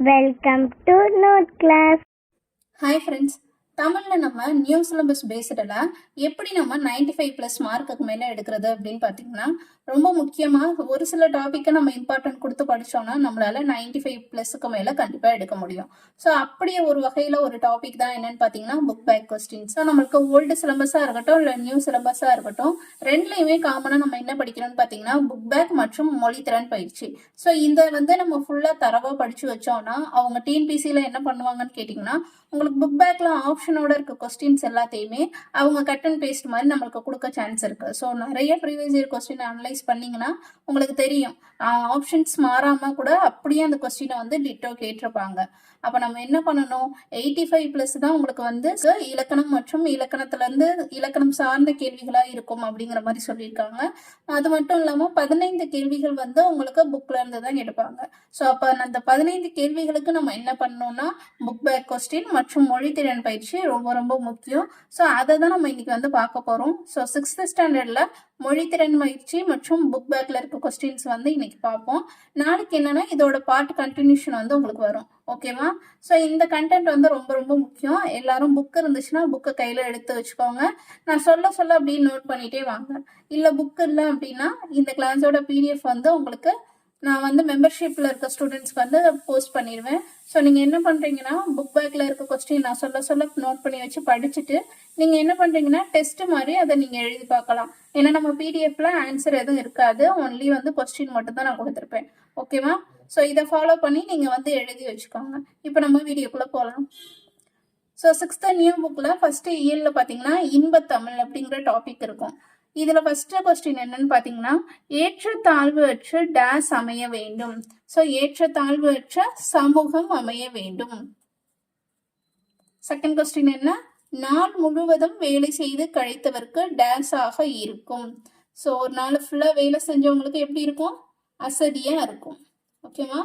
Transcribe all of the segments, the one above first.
Welcome to note class hi friends தமிழில் நம்ம new syllabus பேஸ்டில் எப்படி நம்ம 95 ஃபைவ் ப்ளஸ் மார்க்குக்கு மேலே எடுக்கிறது அப்படின்னு பார்த்தீங்கன்னா ரொம்ப முக்கியமாக ஒரு சில டாப்பிக்கை நம்ம இம்பார்ட்டன்ட் கொடுத்து படித்தோம்னா நம்மளால 95 ஃபைவ் ப்ளஸுக்கு மேலே கண்டிப்பாக எடுக்க முடியும். ஸோ அப்படியே ஒரு வகையில் ஒரு டாபிக் தான் என்னன்னு பார்த்தீங்கன்னா புக் பேக் கொஸ்டின் ஸோ நம்மளுக்கு ஓல்டு சிலபஸாக இருக்கட்டும் இல்லை நியூ சிலபஸாக இருக்கட்டும் ரெண்டுலையுமே காமனாக நம்ம என்ன படிக்கிறோம்னு பார்த்தீங்கன்னா புக் பேக் மற்றும் மொழித்திறன் பயிற்சி. ஸோ இந்த வந்து நம்ம ஃபுல்லாக தரவாக படித்து வச்சோம்னா அவங்க டிஎன்பிசியில் என்ன பண்ணுவாங்கன்னு கேட்டிங்கன்னா உங்களுக்கு புக் பேக்ல ஆப்ஷனோட இருக்க கொஸ்டின்ஸ் எல்லாத்தையுமே அவங்க கட் அண்ட் பேஸ்ட் மாதிரி நம்மளுக்கு கொடுக்க சான்ஸ் இருக்கு. ஸோ நிறைய ப்ரீவியஸ் இயர் கொஸ்டின் அனலைஸ் பண்ணீங்கன்னா உங்களுக்கு தெரியும். ஆப்ஷன்ஸ் மாறாம கூட அப்படியே அந்த கொஸ்டினை வந்து டிட்டோ கேட்டிருப்பாங்க. அப்போ நம்ம என்ன பண்ணணும்? எயிட்டி ஃபைவ் ப்ளஸ் தான் உங்களுக்கு வந்து இலக்கணம் மற்றும் இலக்கணத்துலேருந்து இலக்கணம் சார்ந்த கேள்விகளாக இருக்கும் அப்படிங்கிற மாதிரி சொல்லியிருக்காங்க. அது மட்டும் இல்லாமல் பதினைந்து கேள்விகள் வந்து உங்களுக்கு புக்லேருந்து தான் எடுப்பாங்க. ஸோ அப்போ அந்த பதினைந்து கேள்விகளுக்கு நம்ம என்ன பண்ணணும்னா புக் பேக் கொஸ்டின் மற்றும் மொழித்திறன் பயிற்சி ரொம்ப ரொம்ப முக்கியம். ஸோ அதை தான் நம்ம இன்னைக்கு வந்து பார்க்க போகிறோம் ஸோ சிக்ஸ்த் ஸ்டாண்டர்டில் மொழித்திறன் பயிற்சி மற்றும் புக் பேக்கில் இருக்க கொஸ்டின்ஸ் வந்து இன்னைக்கு பார்ப்போம். நாளைக்கு என்னன்னா இதோட பார்ட் கண்டினியூஷன் வந்து உங்களுக்கு வரும். ஓகேவா ஸோ இந்த கண்டென்ட் வந்து ரொம்ப ரொம்ப முக்கியம். எல்லாரும் புக் இருந்துச்சுன்னா புக்கை கையில் எடுத்து வச்சுக்கோங்க. நான் சொல்ல சொல்ல அப்படியே நோட் பண்ணிட்டே வாங்க. இல்லை புக் இல்லை அப்படின்னா இந்த கிளாஸோட பிடிஎஃப் வந்து உங்களுக்கு நான் வந்து மெம்பர்ஷிப்பில் இருக்க ஸ்டூடெண்ட்ஸ்க்கு வந்து போஸ்ட் பண்ணிடுவேன் ஸோ நீங்கள் என்ன பண்ணுறீங்கன்னா புக் பேக்கில் இருக்க கொஸ்டின் நான் சொல்ல சொல்ல நோட் பண்ணி வச்சு படிச்சுட்டு நீங்கள் என்ன பண்ணுறீங்கன்னா டெஸ்ட் மாதிரி அதை நீங்கள் எழுதி பார்க்கலாம். ஏன்னா நம்ம பிடிஎஃப்ல ஆன்சர் எதுவும் இருக்காது. ஒன்லி வந்து கொஸ்டின் மட்டும் தான் நான் கொடுத்துருப்பேன். ஓகேவா ஸோ இதை ஃபாலோ பண்ணி நீங்கள் வந்து எழுதி வச்சுக்கோங்க. இப்போ நம்ம வீடியோக்குள்ளே போகலாம் ஸோ சிக்ஸ்த்து நியூ புக்கில் ஃபஸ்ட்டு இயலில் பார்த்தீங்கன்னா இன்பத்தமிழ் அப்படிங்கிற டாபிக் இருக்கும். இதுல ஃபர்ஸ்ட் கொஸ்டின் என்னன்னு பாத்தீங்கன்னா ஏற்ற தாழ்வு அற்ற டேஸ் அமைய வேண்டும். சோ ஏற்ற தாழ்வு அற்ற சமூகம் அமைய வேண்டும். செகண்ட் கொஸ்டின் என்ன? நாள் முழுவதும் வேலை செய்து கழித்தவர்க்கு டேஸ் ஆக இருக்கும். ஸோ ஒரு நாள் ஃபுல்லா வேலை செஞ்சவங்களுக்கு எப்படி இருக்கும்? அசதியா இருக்கும். ஓகேவா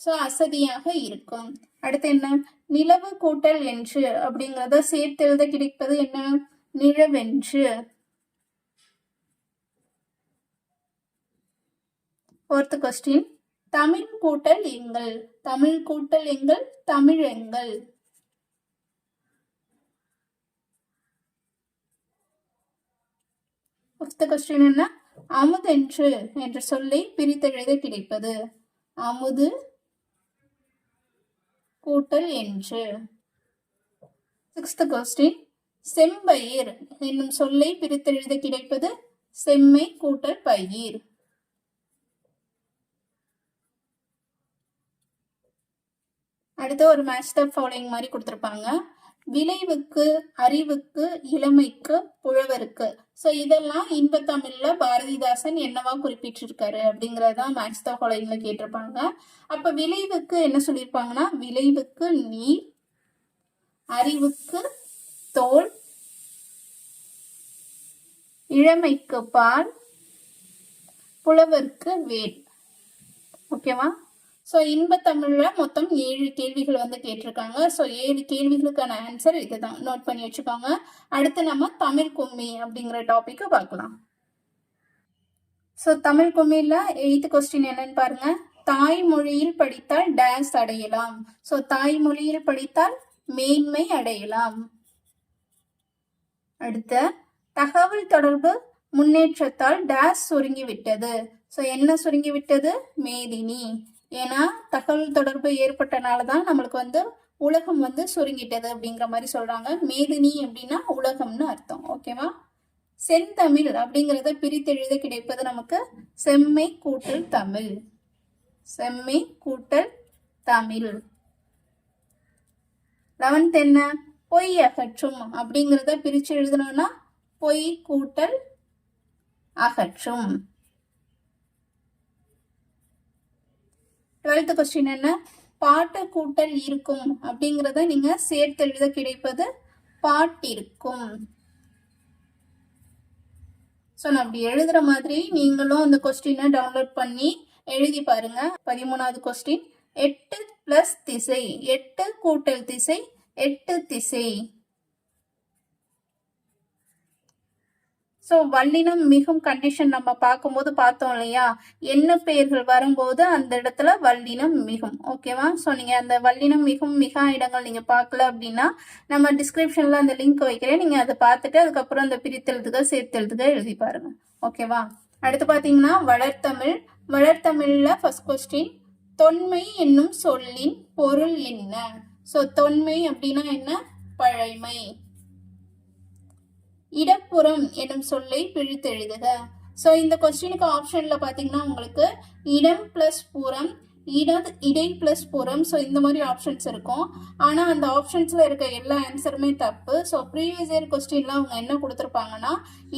ஸோ அசதியாக இருக்கும். அடுத்து என்ன? நிலவு கூட்டல் என்று அப்படிங்கிறத சேர்த்து எழுத கிடைப்பது என்ன? நிலவென்று. ஃபோர்த் கொஸ்டின் தமிழ் கூட்டல் எங்கள். தமிழ் கூட்டல் எங்கள் தமிழ் எங்கள். ஃபிஃப்த் கொஸ்டின் என்ன? அமுதென்று என்ற சொல்லை பிரித்தெழுத கிடைப்பது. அமுது கூட்டல் என்று. சிக்ஸ்த் கொஸ்டின் செம்பயிர் என்னும் சொல்லை பிரித்தெழுத கிடைப்பது செம்மை கூட்டல் பயிர். அடுத்து ஒரு மேட்ச் த ஃபாலோயிங் மாதிரி கொடுத்துருப்பாங்க. விளைவுக்கு அறிவுக்கு இளமைக்கு புழவருக்கு ஸோ இதெல்லாம் இன்பத்தமிழ்ல பாரதிதாசன் என்னவா குறிப்பிட்டிருக்காரு அப்படிங்கறதான் மேட்ச் த ஃபாலோயிங்ல கேட்டிருப்பாங்க. அப்ப விளைவுக்கு என்ன சொல்லியிருப்பாங்கன்னா விளைவுக்கு நீர் அறிவுக்கு தோல் இளமைக்கு பால் புலவருக்கு வேல். ஓகேவா ஸோ இன்பத்தமிழில் மொத்தம் ஏழு கேள்விகள் வந்து கேட்டிருக்காங்க. ஸோ ஏழு கேள்விகளுக்கான ஆன்சர் இதுதான். நோட் பண்ணி வச்சுக்கோங்க. அடுத்து நம்ம தமிழ் கும்மி அப்படிங்கிற டாப்பிக்கை பார்க்கலாம். ஸோ தமிழ் கும்மியில் எயித்து கொஸ்டின் என்னன்னு பாருங்க. தாய்மொழியில் படித்தால் டேஸ் அடையலாம். ஸோ தாய்மொழியில் படித்தால் மேன்மை அடையலாம். அடுத்த தகவல் தொடர்பு முன்னேற்றத்தால் டேஸ் சுருங்கி விட்டது. ஸோ என்ன சுருங்கி விட்டது? மேதினி. ஏன்னா தகவல் தொடர்பு ஏற்பட்டனால தான் நம்மளுக்கு வந்து உலகம் வந்து சுருங்கிட்டது அப்படிங்கிற மாதிரி சொல்றாங்க. மேதினி அப்படின்னா உலகம்னு அர்த்தம். ஓகேவா செந்தமிழ் அப்படிங்கிறத பிரித்தெழுத கிடைப்பது நமக்கு செம்மை கூட்டல் தமிழ். செம்மை கூட்டல் தமிழ். லெவன்த் என்ன? பொய் அகற்றும் அப்படிங்கிறத பிரிச்சு எழுதணும்னா பொய் கூட்டல் அகற்றும். டுவெல்த் கொஸ்டின் என்ன? பாட்டு கூட்டல் இருக்கும் அப்படிங்கிறத நீங்க சேர்த்து எழுத கிடைப்பது பாட்டிருக்கும். ஸோ நான் அப்படி எழுதுற மாதிரி நீங்களும் அந்த கொஸ்டினை டவுன்லோட் பண்ணி எழுதி பாருங்க. பதிமூணாவது கொஸ்டின் எட்டு பிளஸ் திசை. எட்டு கூட்டல் திசை எட்டு திசை. ஸோ வல்லினம் மிகும் கண்டிஷன் நம்ம பார்க்கும்போது பார்த்தோம் இல்லையா? என்ன பெயர்கள் வரும்போது அந்த இடத்துல வல்லினம் மிகும். ஓகேவா ஸோ நீங்கள் அந்த வல்லினம் மிகும் மிகா இடங்கள் நீங்கள் பார்க்கல அப்படின்னா நம்ம டிஸ்கிரிப்ஷனில் அந்த லிங்க் வைக்கிறேன். நீங்கள் அதை பார்த்துட்டு அதுக்கப்புறம் அந்த பிரித்தெழுதுக சேர்த்தெழுதுக எழுதி பாருங்க. ஓகேவா அடுத்து பார்த்தீங்கன்னா வளர்த்தமிழ். வளர்த்தமிழில் ஃபர்ஸ்ட் கொஸ்டின் தொன்மை என்னும் சொல்லின் பொருள் என்ன? ஸோ தொன்மை அப்படின்னா என்ன? பழைமை. இடப்புறம் என்னும் சொல்லை பிழித்தெழுதுக ஸோ இந்த கொஸ்டினுக்கு ஆப்ஷன்ல பார்த்தீங்கன்னா உங்களுக்கு இடம் பிளஸ் புறம் இடது இடை பிளஸ் புறம் ஸோ இந்த மாதிரி ஆப்ஷன்ஸ் இருக்கும். ஆனால் அந்த ஆப்ஷன்ஸில் இருக்க எல்லா ஆன்சருமே தப்பு. ஸோ ப்ரீவியஸ் இயர் கொஸ்டின்ல அவங்க என்ன கொடுத்துருப்பாங்கன்னா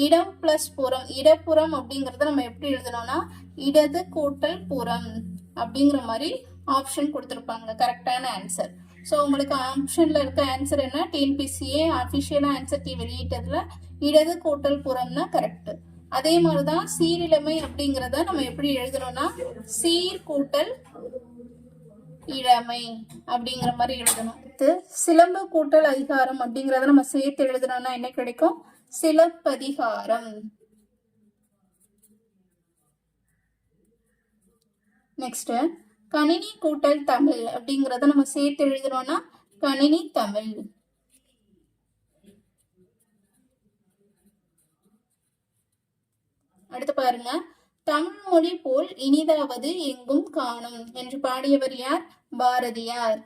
இடம் பிளஸ் புறம் இடப்புறம் அப்படிங்கிறத நம்ம எப்படி எழுதணும்னா இடது கூட்டல் புறம் அப்படிங்கிற மாதிரி ஆப்ஷன் கொடுத்துருப்பாங்க. கரெக்டான ஆன்சர் ஸோ உங்களுக்கு ஆப்ஷனில் இருக்க ஆன்சர் என்ன? டிஎன்பிசிஏ அஃபிஷியலாக ஆன்சர் கீ வெளியிட்டதில் இடது கூட்டல் புறம் தான் கரெக்ட் அதே மாதிரி தான் சீரிழமை அப்படிங்கிறத நம்ம எப்படி எழுதணும்னா சீர் கூட்டல் இளமை அப்படிங்கிற மாதிரி எழுதணும். அடுத்து சிலம்பு கூட்டல் அதிகாரம் அப்படிங்கிறத நம்ம சேர்த்து எழுதணும்னா என்ன கிடைக்கும்? சிலப்பதிகாரம். நெக்ஸ்ட் கணினி கூட்டல் தமிழ் அப்படிங்கறத நம்ம சேர்த்து எழுதுறோம்னா கணினி தமிழ். அடுத்து பாருங்க. தமிழ் மொழி போல் இனிதாவது எங்கும் காணும் என்று பாடியவர் யார்? பாரதியார்.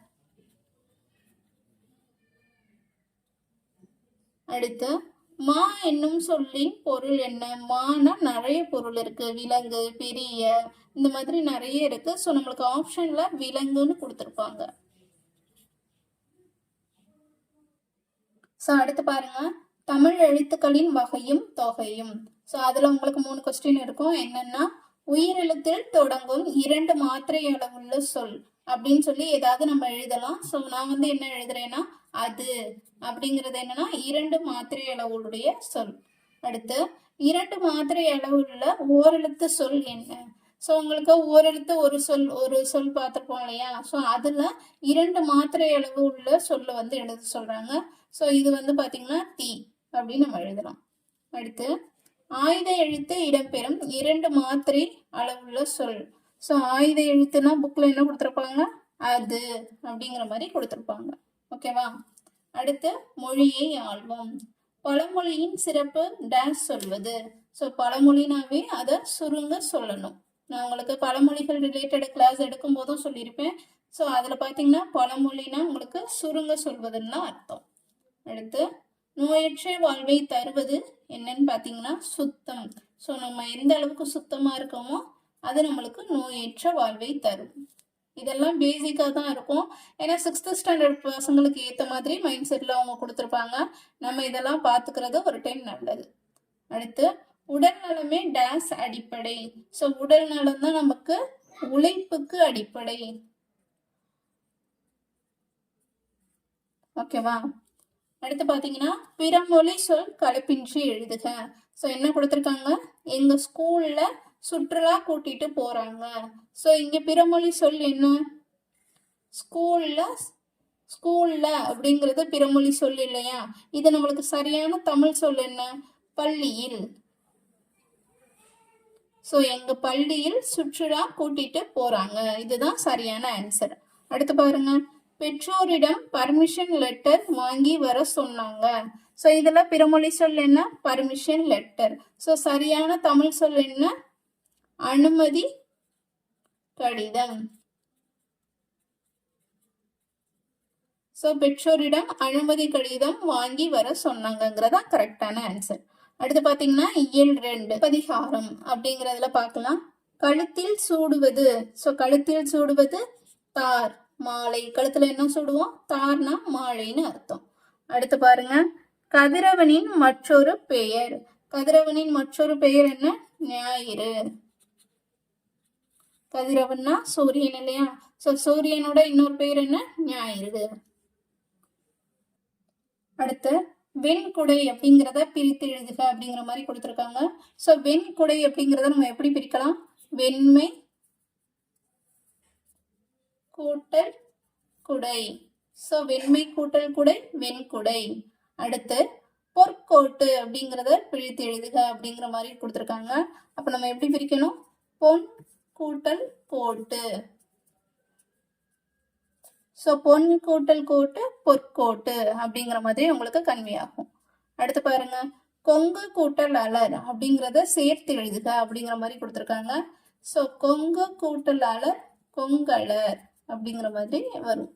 அடுத்து மா என்னும் சொல்லின் பொருள் என்ன? மானா நிறைய பொருள் இருக்கு. விலங்கு பெரிய இந்த மாதிரி நிறைய இருக்கு. ஸோ நம்மளுக்கு ஆப்ஷன்ல விலங்குன்னு கொடுத்துருப்பாங்க. ஸோ அடுத்து பாருங்க. தமிழ் எழுத்துக்களின் வகையும் தொகையும். ஸோ அதுல உங்களுக்கு மூணு கொஸ்டின் இருக்கும். என்னன்னா உயிரெழுத்தில் தொடங்கும் இரண்டு மாத்திரை அளவுள்ள சொல் அப்படின்னு சொல்லி ஏதாவது நம்ம எழுதலாம். ஸோ நான் வந்து என்ன எழுதுறேன்னா அது அப்படிங்கிறது என்னன்னா இரண்டு மாத்திரை அளவுடைய சொல். அடுத்து இரண்டு மாத்திரை அளவுள்ள ஓரெழுத்து சொல் என்ன? ஸோ உங்களுக்கு ஓரெழுத்து ஒரு சொல் ஒரு சொல் பார்த்துருப்போம் இல்லையா? ஸோ அதில் இரண்டு மாத்திரை அளவு உள்ள சொல்ல வந்து எழுத சொல்கிறாங்க ஸோ இது வந்து பார்த்தீங்கன்னா தீ அப்படின்னு நம்ம எழுதலாம். அடுத்து ஆயுத எழுத்து இடம்பெறும் இரண்டு மாத்திரை அளவுள்ள சொல். ஸோ ஆயுத எழுத்துனா புக்கில் என்ன கொடுத்துருப்பாங்க? அது அப்படிங்கிற மாதிரி கொடுத்துருப்பாங்க. ஓகேவா அடுத்து மொழியை ஆழ்வோம் பழமொழியின் சிறப்பு டேஷ் சொல்வது. ஸோ பழமொழினாவே அதை சுருங்க சொல்லணும். நான் உங்களுக்கு பழமொழிகள் ரிலேட்டட் கிளாஸ் எடுக்கும் போதும் சொல்லியிருப்பேன். ஸோ அதில் பார்த்தீங்கன்னா பழமொழினா உங்களுக்கு சுருங்க சொல்வதுன்னு அர்த்தம். அடுத்து நோயற்ற வாழ்வை தருவது என்னன்னு பார்த்தீங்கன்னா சுத்தம். ஸோ நம்ம எந்த அளவுக்கு சுத்தமாக இருக்கோமோ அது நம்மளுக்கு நோயற்ற வாழ்வை தரும். இதெல்லாம் பேசிக்காக தான் இருக்கும். ஏன்னா சிக்ஸ்த்து ஸ்டாண்டர்ட் பசங்களுக்கு ஏற்ற மாதிரி மைண்ட் செட்டில் அவங்க கொடுத்துருப்பாங்க. நம்ம இதெல்லாம் பார்த்துக்கிறது ஒரு டைம் நல்லது. அடுத்து உடல் நலமே டேஸ் அடிப்படை. ஸோ உடல் நலம் தான் நமக்கு உழைப்புக்கு அடிப்படை. ஓகேவா அடுத்து பார்த்தீங்கன்னா பிறமொழி சொல் கலப்பின்றி எழுதுக. ஸோ என்ன கொடுத்துருக்காங்க? எங்கள் ஸ்கூலில் சுற்றுலா கூட்டிட்டு போகிறாங்க ஸோ இங்கே பிறமொழி சொல் என்ன? ஸ்கூலில் ஸ்கூலில் அப்படிங்கிறது பிறமொழி சொல் இல்லையா? இது நம்மளுக்கு சரியான தமிழ் சொல் என்ன? பள்ளியில். ஸோ எங்கள் பள்ளியில் சுற்றுலா கூட்டிட்டு போகிறாங்க இதுதான் சரியான ஆன்சர் அடுத்து பாருங்க. பெற்றோரிடம் பர்மிஷன் லெட்டர் வாங்கி வர சொன்னாங்க. ஸோ இதில் பிறமொழி சொல் என்ன? பர்மிஷன் லெட்டர் ஸோ சரியான தமிழ் சொல் என்ன? அனுமதி கடிதம். ஸோ பெற்றோரிடம் அனுமதி கடிதம் வாங்கி வர சொன்னாங்கங்கிறதா கரெக்டான ஆன்சர் அடுத்து பார்த்தீங்கன்னா இயல் ரெண்டு பதிகாரம் அப்படிங்கிறதுல பார்க்கலாம். கழுத்தில் சூடுவது. ஸோ கழுத்தில் சூடுவது தார் மாலை. கழுத்துல என்ன சூடுவோம்? தார்னா மாலைன்னு அர்த்தம். அடுத்து பாருங்க கதிரவனின் மற்றொரு பெயர். கதிரவனின் மற்றொரு பெயர் என்ன? ஞாயிறு. கதிரவன்னா சூரியன் இல்லையா? சோ சூரியனோட இன்னொரு பெயர் என்ன? ஞாயிறு. அடுத்து வெண்குடை அப்படிங்கிறத பிரித்து எழுதுக அப்படிங்கிற மாதிரி கொடுத்துருக்காங்க. ஸோ வெண்குடை அப்படிங்கிறத நம்ம எப்படி பிரிக்கலாம்? வெண்மை கூட்டல் குடை. ஸோ வெண்மை கூட்டல் குடை வெண்குடை. அடுத்து பொற்கோட்டு அப்படிங்கிறத பிழித்து எழுதுக அப்படிங்கிற மாதிரி கொடுத்துருக்காங்க. அப்போ நம்ம எப்படி பிரிக்கணும்? பொன் கூட்டல் கோட்டு ஸோ பொன் கூட்டல் கோட்டு பொற்கோட்டு அப்படிங்கிற மாதிரி உங்களுக்கு கன்வே ஆகும். அடுத்து பாருங்க. கொங்கு கூட்டல் அலர் அப்படிங்கிறத சேர்த்து எழுதுக அப்படிங்கிற மாதிரி கொடுத்துருக்காங்க. ஸோ கொங்கு கூட்டல் அலர் கொங்கலர் அப்படிங்கிற மாதிரி வரும்.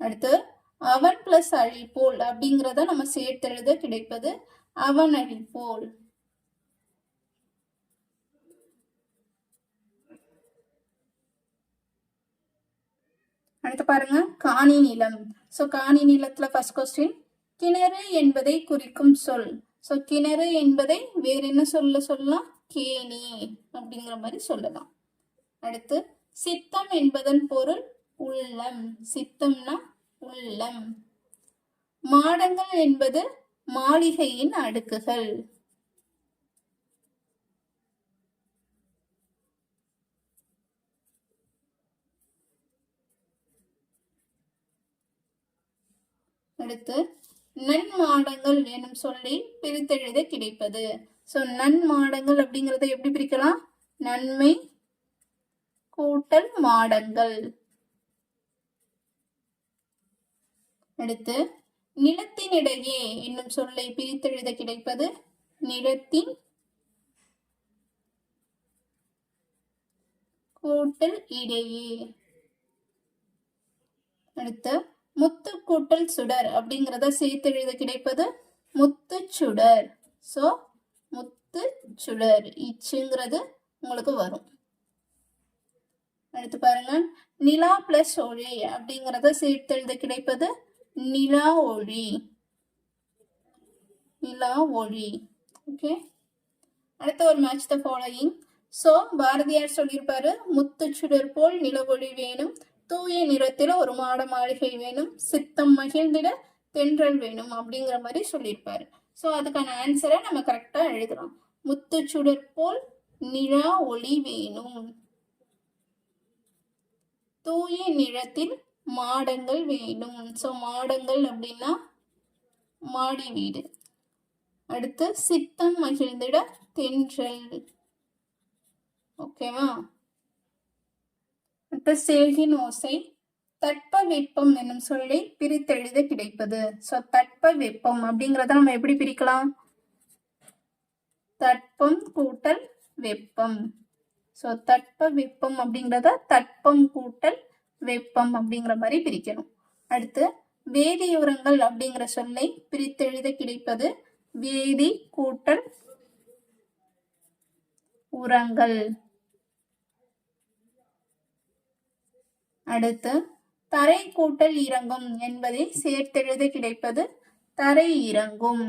அடுத்து அவன் பிளஸ் அழிப்போல் அப்படிங்கிறத நம்ம சேர்த்து எழுத கிடைப்பது அவன் அழிப்போல் அடுத்து பாருங்க காணி நிலம். ஸோ காணி நிலத்துல ஃபர்ஸ்ட் கொஸ்டின் கிணறு என்பதை குறிக்கும் சொல். ஸோ கிணறு என்பதை வேற என்ன சொல்ல சொல்லலாம்? கேணி அப்படிங்கிற மாதிரி சொல்லலாம். அடுத்து சித்தம் என்பதன் பொருள் உள்ளம். சித்தம்னா உள்ளம். மாடங்கள் என்பது மாளிகையின் அடுக்குகள். அடுத்து நன்மாடங்கள் எனும் சொல்லி பிரித்தெழுத கிடைப்பது. ஸோ நன்மாடங்கள் அப்படிங்கிறத எப்படி பிரிக்கலாம்? நன்மை கூட்டல் மாடங்கள். அடுத்து நிலத்தினிடையே என்னும் சொல்லை பிரித்தெழுத கிடைப்பது? நிலத்தின் கூட்டல் இடையே. அடுத்து முத்து கூட்டல் சுடர் அப்படிங்கிறத சேர்த்து எழுத கிடைப்பது முத்து சுடர். ஸோ முத்து சுடர் இச்சுங்கிறது உங்களுக்கு வரும். அடுத்து பாருங்க. நிலா பிளஸ் ஒளி அப்படிங்கிறத சேர்த்து எழுத கிடைப்பது நிலா ஒளி. நிலா ஒளி. ஓகே அடுத்த ஒரு match the following so Bharathiyar சொல்லியிருப்பாரு முத்துச்சுடர் போல் நிலவொளி வேணும். தூய நிறத்தில் ஒரு மாட மாளிகை வேணும் சித்தம் மகிழ்ந்திட தென்றல் வேணும் அப்படிங்கிற மாதிரி சொல்லியிருப்பாரு. ஸோ அதுக்கான ஆன்சரை நம்ம கரெக்டாக எழுதலாம் முத்துச்சுடர் போல் நிலா ஒளி வேணும். தூய நிறத்தில் மாடங்கள் வேணும். ஸோ மாடங்கள் அப்படின்னா மாடி வீடு. அடுத்து சித்தம் மகிழ்ந்திட தென்றல். ஓகேவா அடுத்து சேகின் ஓசை தட்ப வெப்பம் என்னும் சொல்லை பிரித்தெழுத கிடைப்பது. ஸோ தட்ப வெப்பம் அப்படிங்கிறத நம்ம எப்படி பிரிக்கலாம்? தட்பம் கூட்டல் வெப்பம். ஸோ தட்ப வெப்பம் அப்படிங்கிறத தட்பம் கூட்டல் வெப்பம் அப்படிங்கிற மாதிரி பிரிக்கணும். அடுத்து வேதியுரங்கள் அப்படிங்கிற சொல்லை பிரித்தெழுத கிடைப்பது வேதி கூட்டல் உரங்கள். அடுத்து தரை கூட்டல் இறங்கும் என்பதை சேர்த்தெழுத கிடைப்பது தரை இறங்கும்.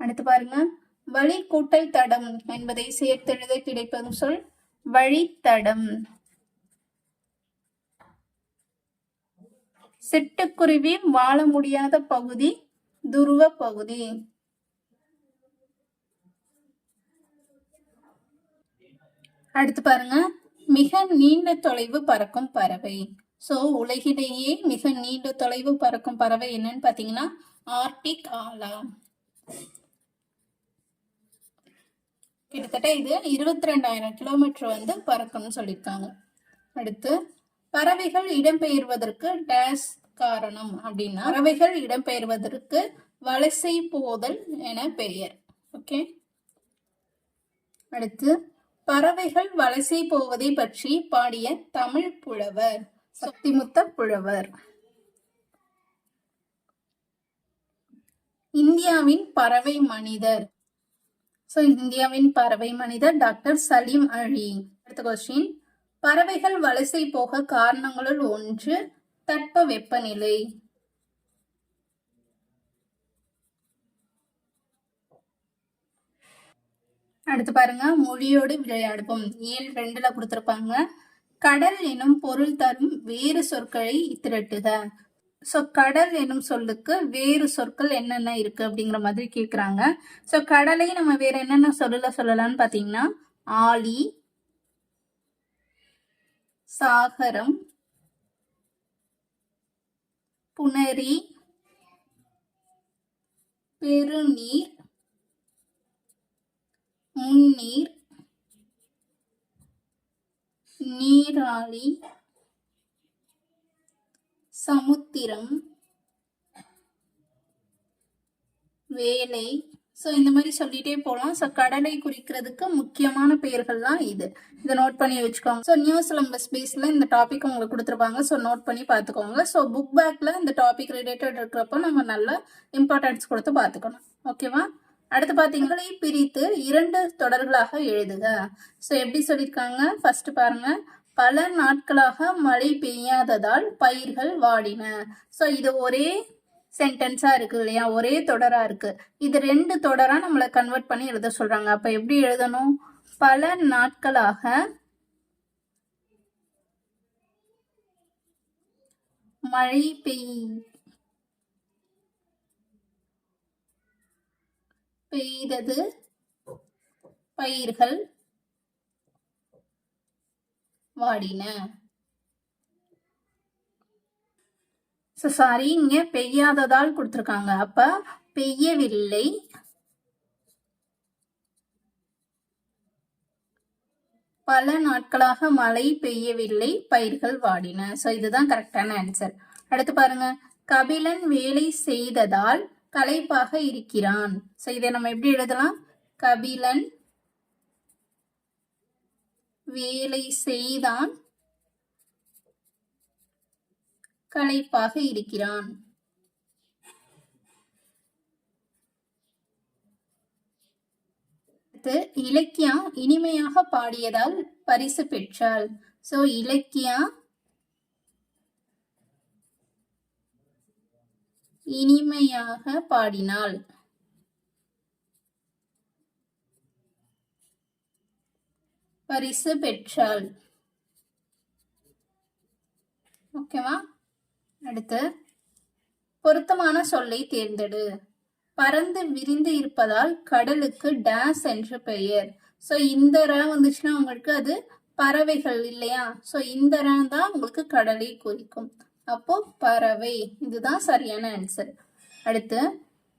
அடுத்து பாருங்க வழி கூட்டல் தடம் என்பதை சேர்த்தெழுத கிடைப்பது சொல் வழித்தடம் சிட்டுக்குருவி வாழ முடியாத பகுதி துருவ பகுதி. அடுத்து பாருங்க. மிக நீண்ட தொலைவு பறக்கும் பறவை. ஸோ உலகிலேயே மிக நீண்ட தொலைவு பறக்கும் பறவை என்னன்னு பார்த்தீங்கன்னா ஆர்டிக் ஆலா. கிட்டத்தட்ட இது இருபத்தி ரெண்டாயிரம் கிலோமீட்டர் வந்து பறக்கும்னு சொல்லியிருக்காங்க. அடுத்து பறவைகள் இடம்பெயர்வதற்கு டேஸ் காரணம் அப்படின்னா பறவைகள் இடம்பெயர்வதற்கு வலசை போதல் என பெயர். ஓகே அடுத்து பறவைகள் வலசை போவதை பற்றி பாடிய தமிழ் புலவர் சக்திமுத்த புலவர். இந்தியாவின் பறவை மனிதர். ஸோ இந்தியாவின் பறவை மனிதர் டாக்டர் சலீம் அலி. அடுத்த கொஸ்டின் பறவைகள் வலசை போக காரணங்களுள் ஒன்று தட்ப வெப்பநிலை. அடுத்து பாருங்க மொழியோடு விளையாடுவோம். ஏழு ரெண்டுல கொடுத்துருப்பாங்க. கடல் எனும் பொருள் தரும் வேறு சொற்களை திரட்டுக. ஸோ கடல் எனும் சொல்லுக்கு வேறு சொற்கள் என்னென்ன இருக்கு அப்படிங்கிற மாதிரி கேட்குறாங்க ஸோ கடலை நம்ம வேற என்னென்ன சொல்லல சொல்லலாம்னு பார்த்தீங்கன்னா ஆலி சாகரம் புனரி பெருநீர் முன்னீர் நீராளி சமுத்திரம் வேலை. ஸோ இந்த மாதிரி சொல்லிட்டே போகலாம் ஸோ கடலை குறிக்கிறதுக்கு முக்கியமான பெயர்கள்லாம் இது. இதை நோட் பண்ணி வச்சுக்கோங்க. ஸோ நியூ சிலம்பஸ் பேஸில் இந்த டாபிக் உங்களுக்கு கொடுத்துருப்பாங்க. ஸோ நோட் பண்ணி பார்த்துக்கோங்க. ஸோ புக் பேக்கில் இந்த டாபிக் ரிலேட்டட் இருக்கிறப்போ நம்ம நல்லா இம்பார்ட்டன்ஸ் கொடுத்து பார்த்துக்கணும். ஓகேவா அடுத்து பார்த்தீங்கன்னா பிரித்து இரண்டு தொடர்களாக எழுதுக. ஸோ எப்படி சொல்லியிருக்காங்க? ஃபர்ஸ்ட் பாருங்க. பல நாட்களாக மழை பெய்யாததால் பயிர்கள் வாடின. ஸோ இது ஒரே சென்டென்ஸா இருக்கு இல்லையா? ஒரே தொடரா இருக்கு. இது ரெண்டு தொடரா நம்மளை கன்வெர்ட் பண்ணி எழுத சொல்றாங்க. அப்ப எப்படி எழுதணும்? பல நாட்களாக மழை பெய் பெய்தது. பயிர்கள் வாடின. ஸோ சாரி இங்க பெய்யாததால் கொடுத்துருக்காங்க. அப்ப பெய்யவில்லை. பல நாட்களாக மழை பெய்யவில்லை பயிர்கள் வாடின. ஸோ இதுதான் கரெக்டான ஆன்சர் அடுத்து பாருங்க. கபிலன் வேலை செய்ததால் களைப்பாக இருக்கிறான். ஸோ இதை நம்ம எப்படி எழுதலாம்? கபிலன் வேலை செய்தான். களைப்பாக இருக்கிறான். அடுத்து இலக்கியா இனிமையாக பாடியதால் பரிசு பெற்றாள். சோ இலக்கியா இனிமையாக பாடினாள். பரிசு பெற்றாள். ஓகேவா அடுத்து பொருத்தமான சொல்லை தேர்ந்தெடு. பறந்து விரிந்து இருப்பதால் கடலுக்கு டேஸ் என்று பெயர். ஸோ இந்த ர வந்துச்சுன்னா உங்களுக்கு அது பறவைகள் இல்லையா? ஸோ இந்த ர தான் உங்களுக்கு கடலை குறிக்கும். அப்போ பறவை. இதுதான் சரியான ஆன்சர் அடுத்து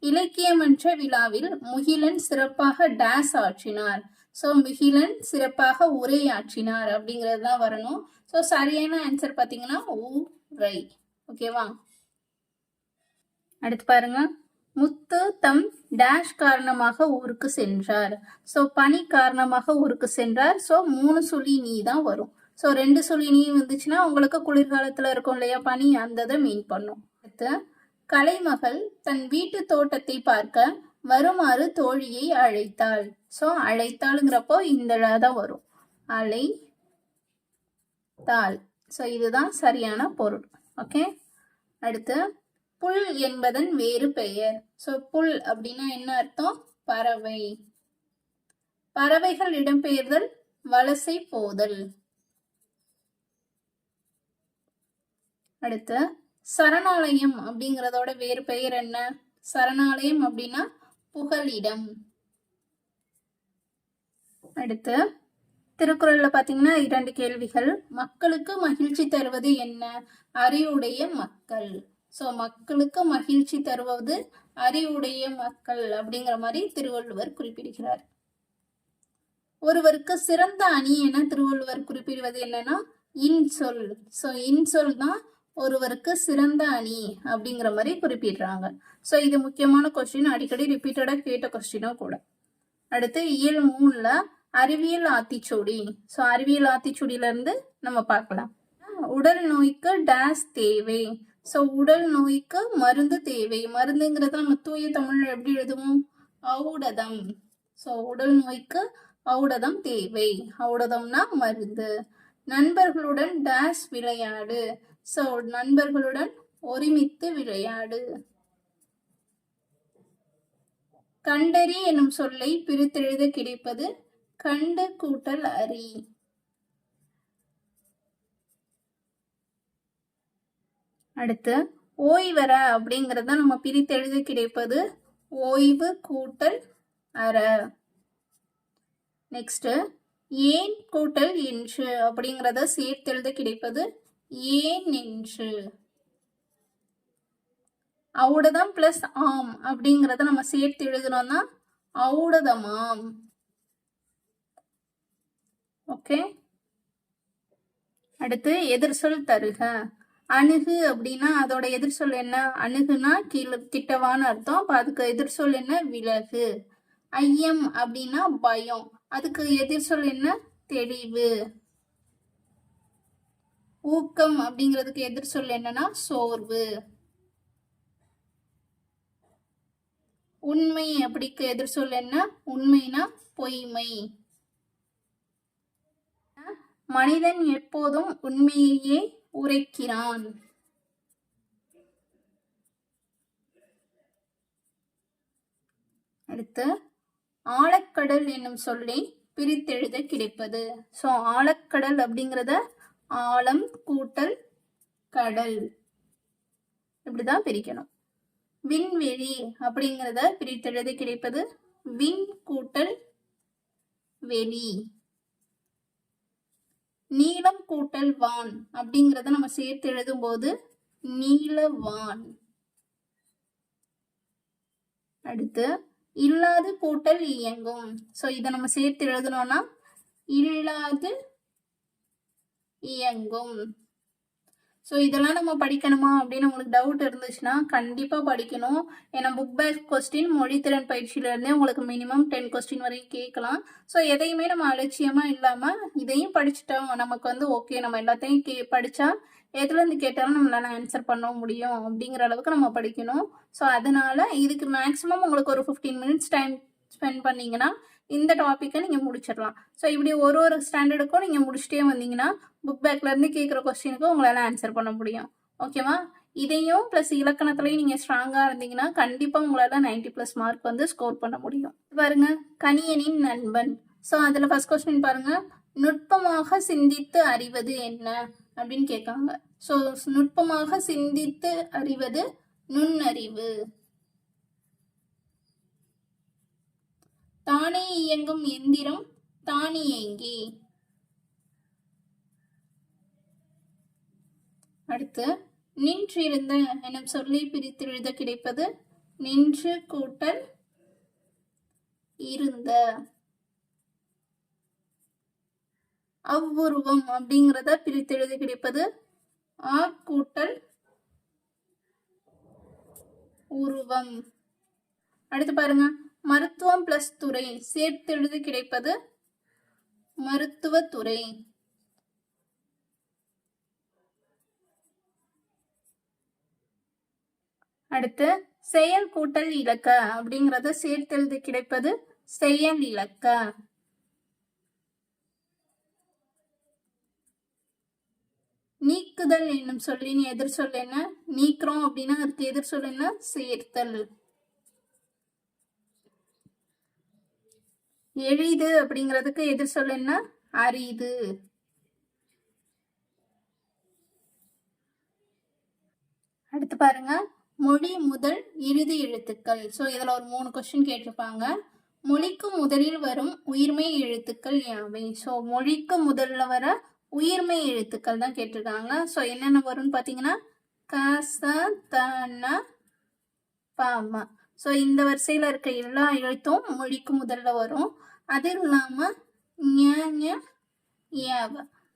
இலக்கியமன்ற விழாவில் முகிலன் சிறப்பாக டேஸ் ஆற்றினார். ஸோ முகிலன் சிறப்பாக உரையாற்றினார் அப்படிங்கிறது தான் வரணும். ஸோ சரியான ஆன்சர் பார்த்தீங்கன்னா ஊரை ஓகேவா அடுத்து பாருங்க. முத்து தம் டேஷ் காரணமாக ஊருக்கு சென்றார். ஸோ பனி காரணமாக ஊருக்கு சென்றார். ஸோ மூணு சுழி நீ தான் வரும். ஸோ ரெண்டு சுழி வந்துச்சுன்னா உங்களுக்கு குளிர்காலத்தில் இருக்கும் இல்லையா பனி? அந்த இதை மீன் பண்ணும். அடுத்து கலைமகள் தன் வீட்டு தோட்டத்தை பார்க்க வருமாறு தோழியை அழைத்தாள். ஸோ அழைத்தாளுங்கிறப்போ இந்த தான் வரும். அலை தாள் ஸோ இதுதான் சரியான பொருள். ஓகே அடுத்து புல் என்பதன் வேறு பெயர். ஸோ புல் அப்படின்னா என்ன அர்த்தம்? பறவை. பறவைகள் இடம்பெயர்தல் வலசை போதல். அடுத்து சரணாலயம் அப்படிங்கிறதோட வேறு பெயர் என்ன? சரணாலயம் அப்படின்னா புகலிடம். அடுத்து திருக்குறள்ல பாத்தீங்கன்னா இரண்டு கேள்விகள். மக்களுக்கு மகிழ்ச்சி தருவது என்ன? அறிவுடைய மக்கள். ஸோ மக்களுக்கு மகிழ்ச்சி தருவது அறிவுடைய மக்கள் அப்படிங்கிற மாதிரி திருவள்ளுவர் குறிப்பிடுகிறார். ஒருவருக்கு சிறந்த அணி என திருவள்ளுவர் குறிப்பிடுவது என்னன்னா இன்சொல். ஸோ இன்சொல் தான் ஒருவருக்கு சிறந்த அணி அப்படிங்கிற மாதிரி குறிப்பிடுறாங்க. ஸோ இது முக்கியமான கொஸ்டின் அடிக்கடி ரிப்பீட்டடாக கேட்ட கொஸ்டினும் கூட. அடுத்து இயல் மூணுல அறிவியல் ஆத்திச்சூடி. ஸோ அறிவியல் ஆத்திச்சூடியிலேருந்து நம்ம பார்க்கலாம். உடல் நோய்க்கு டேஸ் தேவை. ஸோ உடல் நோய்க்கு மருந்து தேவை. மருந்துங்கிறத நம்ம தூய தமிழில் எப்படி எழுதுவோம்? ஔடதம். ஸோ உடல் நோய்க்கு ஔடதம் தேவை. ஔடதம்னா மருந்து. நண்பர்களுடன் டேஸ் விளையாடு. ஸோ நண்பர்களுடன் ஒருமித்து விளையாடு. கண்டறி எனும் சொல்லை பிரித்தெழுத கிடைப்பது கண்டு கூட்டல் அறி அடுத்து ஓய்வர அப்படிங்கிறத நம்ம பிரித்தெழுத கிடைப்பது ஓய்வு கூட்டல் அற. நெக்ஸ்ட் ஏன் கூட்டல் என்று அப்படிங்கிறத சேர்த்தெழுத கிடைப்பது ஏன் என்று அவுடதம் பிளஸ் ஆம் அப்படிங்கிறத நம்ம சேர்த்து எழுதுனோம்னா அவுடதமாம். ஓகே அடுத்து எதிர்சொல் தருக. அணுகு அப்படின்னா அதோட எதிர்சொல் என்ன? அணுகுனா கீழே கிட்டவான அர்த்தம். அப்ப அதுக்கு எதிர்சொல் என்ன? விலகு. ஐயம் அப்படின்னா பயம். அதுக்கு எதிர்சொல் என்ன? தெளிவு. ஊக்கம் அப்படிங்கிறதுக்கு எதிர் சொல் என்னன்னா சோர்வு. உண்மை அப்படிக்கு எதிர் சொல் என்ன? உண்மைனா பொய்மை. மனிதன் எப்போதும் உண்மையையே உரைக்கிறான். அடுத்து ஆழக்கடல் என்னும் சொல்லை பிரித்தெழுத கிடைப்பது. ஸோ ஆழக்கடல் அப்படிங்கிறத ஆழம் கூட்டல் கடல். இப்படிதான் பிரிக்கணும். விண்வெளி அப்படிங்கிறத பிரித்தெழுது கிடைப்பது விண் கூட்டல் வெளி. நீளம் கூட்டல் வான் அப்படிங்கிறத நம்ம சேர்த்து எழுதும் போது நீளவான் அடுத்து இல்லாது கூட்டல் இயங்கும். ஸோ இதை நம்ம சேர்த்து எழுதணும்னா இல்லாது இயங்கும். ஸோ இதெல்லாம் நம்ம படிக்கணுமா அப்படின்னு உங்களுக்கு டவுட் இருந்துச்சுன்னா கண்டிப்பாக படிக்கணும். ஏன்னா புக் பேக் கொஸ்டின் மொழித்திறன் பயிற்சியிலேருந்தே உங்களுக்கு மினிமம் டென் கொஸ்டின் வரைக்கும் கேட்கலாம். ஸோ எதையுமே நம்ம அலட்சியமாக இல்லாமல் இதையும் படிச்சுட்டோம் நமக்கு வந்து ஓகே நம்ம எல்லாத்தையும் கே படித்தா எதுலேருந்து கேட்டாலும் நம்மளால ஆன்சர் பண்ண முடியும் அப்படிங்கிற அளவுக்கு நம்ம படிக்கணும். ஸோ அதனால இதுக்கு மேக்ஸிமம் உங்களுக்கு ஒரு ஃபிஃப்டீன் மினிட்ஸ் டைம் ஸ்பெண்ட் பண்ணீங்கன்னா இந்த டாப்பிக்கை நீங்கள் முடிச்சிடலாம். ஸோ இப்படி ஒரு ஒரு ஸ்டாண்டர்டுக்கும் நீங்கள் முடிச்சுட்டே வந்தீங்கன்னா புக் பேக்லேருந்து கேட்குற கொஸ்டினுக்கு உங்களால் ஆன்சர் பண்ண முடியும். ஓகேவா இதையும் ப்ளஸ் இலக்கணத்துலையும் நீங்கள் ஸ்ட்ராங்காக இருந்தீங்கன்னா கண்டிப்பாக உங்களால் நைன்டி ப்ளஸ் மார்க் வந்து ஸ்கோர் பண்ண முடியும். பாருங்க கணியனின் நண்பன். ஸோ அதில் ஃபர்ஸ்ட் கொஸ்டின் பாருங்க. நுட்பமாக சிந்தித்து அறிவது என்ன? அப்படின்னு கேட்காங்க. ஸோ நுட்பமாக சிந்தித்து அறிவது நுண்ணறிவு. தானே இயங்கும் எந்திரம் தானியங்கி அடுத்து நின்றிருந்த எனும் சொல்லை பிரித்து எழுத கிடைப்பது நின்று கூட்டல் இருந்த. அவ்வுருவம் அப்படிங்கிறத பிரித்து எழுத கிடைப்பது ஆ கூட்டல் உருவம். அடுத்து பாருங்க. மருத்துவம் பிளஸ் துறை சேர்த்தெழுது கிடைப்பது மருத்துவத்துறை. அடுத்து செயல் கூட்டல் இலக்க அப்படிங்கறத சேர்த்தெழுது கிடைப்பது செயல் இலக்க. நீக்குதல் என்னும் சொல்லின் எதிர் சொல் என்ன? நீக்கிறோம் அப்படின்னா அதுக்கு எதிர் சொல் என்ன? சேர்த்தல். எளிது அப்படிங்கிறதுக்கு எதிர் சொல் என்ன? அரிது. அடுத்து பாருங்க. மொழி முதல் இறுதி எழுத்துக்கள். ஸோ இதில் ஒரு மூணு கொஸ்டின் கேட்டிருப்பாங்க. மொழிக்கு முதலில் வரும் உயிர்மை எழுத்துக்கள் யாவை? ஸோ மொழிக்கு முதல்ல வர உயிர்மை எழுத்துக்கள் தான் கேட்டிருக்காங்க. ஸோ என்னென்ன வரும்னு பார்த்தீங்கன்னா க ச த ந ப ஸோ இந்த வரிசையில் இருக்க எல்லா எழுத்தும் மொழிக்கு முதல்ல வரும். அது இல்லாமல் ஞ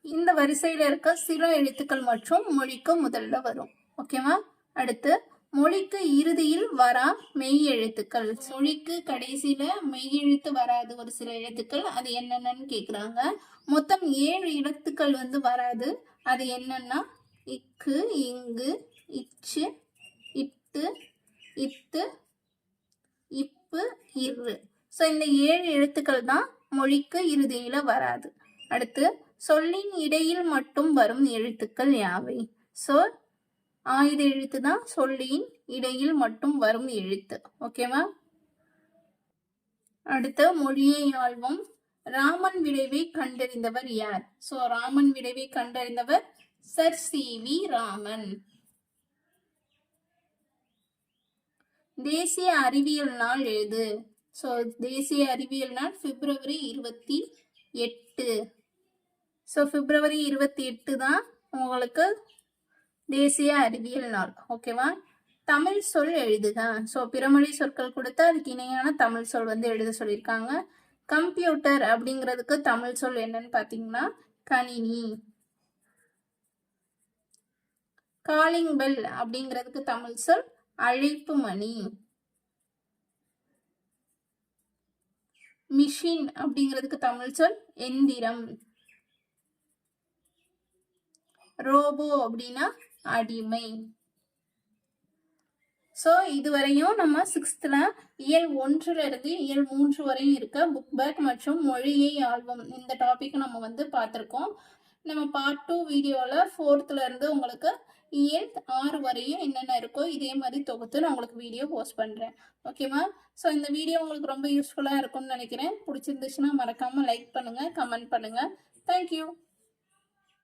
இந்த வரிசையில் இருக்க சில எழுத்துக்கள் மற்றும் மொழிக்கு முதல்ல வரும். ஓகேவா அடுத்து மொழிக்கு இறுதியில் வரா மெய் எழுத்துக்கள். மொழிக்கு கடைசியில மெய் எழுத்து வராது ஒரு சில எழுத்துக்கள். அது என்னென்னு கேட்குறாங்க மொத்தம் ஏழு எழுத்துக்கள் வந்து வராது. அது என்னன்னா இக்கு இங்கு இச்சு இட்டு இத்து இப்பு இரு. ஸோ இந்த ஏழு எழுத்துக்கள் தான் மொழிக்கு இறுதியில வராது. அடுத்து சொல்லின் இடையில் மட்டும் வரும் எழுத்துக்கள் யாவை? ஸோ ஆயுத எழுத்து தான் சொல்லின் இடையில் மட்டும் வரும் எழுத்து. ஓகேவா அடுத்து மொழியை ஆழ்வோம் ராமன் விளைவை கண்டறிந்தவர் யார்? சோ ராமன் விளைவை கண்டறிந்தவர் சர் சி வி ராமன். தேசிய அறிவியல் நாள் எழுது ஸோ தேசிய அறிவியல் நாள் பிப்ரவரி இருபத்தி எட்டு. ஸோ பிப்ரவரி இருபத்தி எட்டு தான் உங்களுக்கு தேசிய அறிவியல் நாள். ஓகேவா தமிழ் சொல் எழுதுக. ஸோ பிறமொழி சொற்கள் கொடுத்து அதுக்கு இணையான தமிழ் சொல் வந்து எழுத சொல்லியிருக்காங்க. கம்ப்யூட்டர் அப்படிங்கிறதுக்கு தமிழ் சொல் என்னன்னு பார்த்தீங்கன்னா கணினி. காலிங் பெல் அப்படிங்கிறதுக்கு தமிழ் சொல் அழைப்பு மணி மிஷின் அப்படிங்கிறதுக்கு தமிழ் சொல் எந்திரம். ரோபோ அப்படின்னா அடிமை. ஸோ இதுவரையும் நம்ம சிக்ஸ்த்தில் இயல் ஒன்றுல இருந்து இயல் மூன்று வரையும் இருக்க புக் பேக் மற்றும் மொழியை ஆல்பம் இந்த டாபிக் நம்ம வந்து பார்த்துருக்கோம். நம்ம பார்ட் டூ வீடியோவில் ஃபோர்த்துல இருந்து உங்களுக்கு இயல் ஆறு வரையும் என்னென்ன இருக்கோ இதே மாதிரி தொகுத்து நான் உங்களுக்கு வீடியோ போஸ்ட் பண்ணுறேன் ஓகேவா ஸோ இந்த வீடியோ உங்களுக்கு ரொம்ப யூஸ்ஃபுல்லாக இருக்கும்னு நினைக்கிறேன். பிடிச்சிருந்துச்சுன்னா மறக்காமல் லைக் பண்ணுங்கள் கமெண்ட் பண்ணுங்கள் தேங்க்யூ